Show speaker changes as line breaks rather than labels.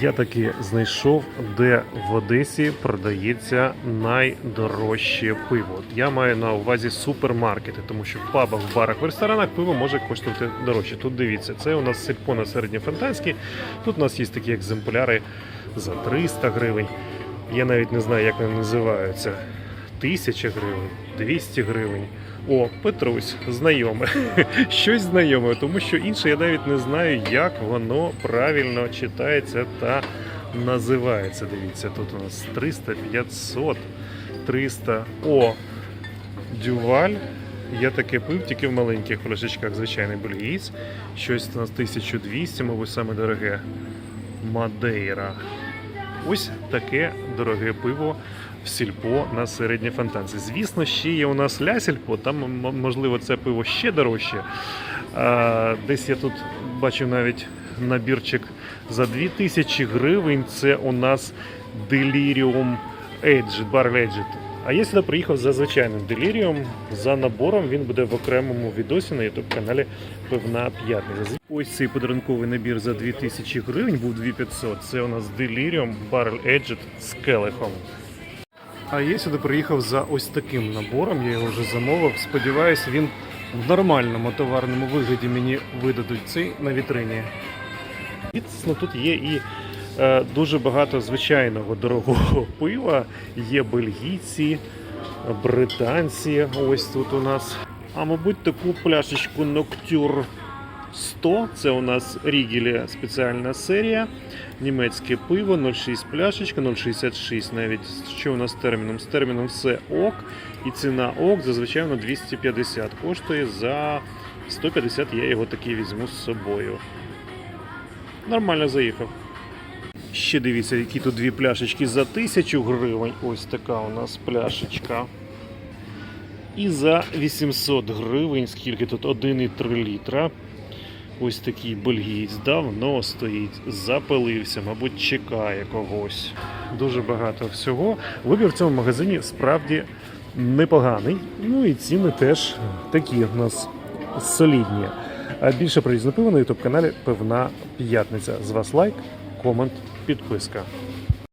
Я таки знайшов, де в Одесі продається найдорожче пиво. Я маю на увазі супермаркети, тому що в пабах, в барах, в ресторанах пиво може коштувати дорожче. Тут дивіться, це у нас сільпо на середньофонтанській. Тут у нас є такі екземпляри за 300 гривень. Я навіть не знаю, як вони називаються. Тисяча гривень, 200 гривень. О, Петрусь, знайоме. Щось знайоме, тому що інше я навіть не знаю, як воно правильно читається та називається. Дивіться, тут у нас 300, 500, 300. О, дюваль. Я таке пив тільки в маленьких пляшечках, звичайний бельгієць. Щось у нас 1200, мабуть, саме дороге. Мадейра. Ось таке дороге пиво в сільпо на середній фонтанці. Звісно, ще є у нас лясільпо, там можливо це пиво ще дорожче. Десь я тут бачив навіть набірчик за 2000 гривень. Це у нас Delirium Edge, Bar Aged. А я сюди приїхав за звичайним Delirium, за набором. Він буде в окремому відосі на youtube каналі Пивна П'ятниця. Ось цей подарунковий набір за 2000 гривень був 2500. Це у нас Delirium Barrel Aged з келихом. А я сюди приїхав за ось таким набором. Я його вже замовив. Сподіваюсь, він в нормальному товарному вигляді мені видадуть цей на вітрині. Звісно, тут є і дуже багато звичайного дорогого пива. Є бельгійці, британці. Ось тут у нас. А мабуть, таку пляшечку Ноктюр 100. Це у нас Рігелі спеціальна серія. Німецьке пиво 0,6 пляшечка, 0,66 навіть. Що у нас з терміном? З терміном все ок. І ціна ок зазвичай вона 250. Коштує за 150 я його таки візьму з собою. Нормально заїхав. Ще дивіться, які тут дві пляшечки за 1000 гривень. Ось така у нас пляшечка. І за 800 гривень, скільки тут 1,3 літра. Ось такий бельгієць давно стоїть, запилився, мабуть, чекає когось. Дуже багато всього. Вибір в цьому магазині справді непоганий. Ну і ціни теж такі у нас солідні. А більше про різне пиво на youtube каналі Пивна П'ятниця. З вас лайк, комент, підписка.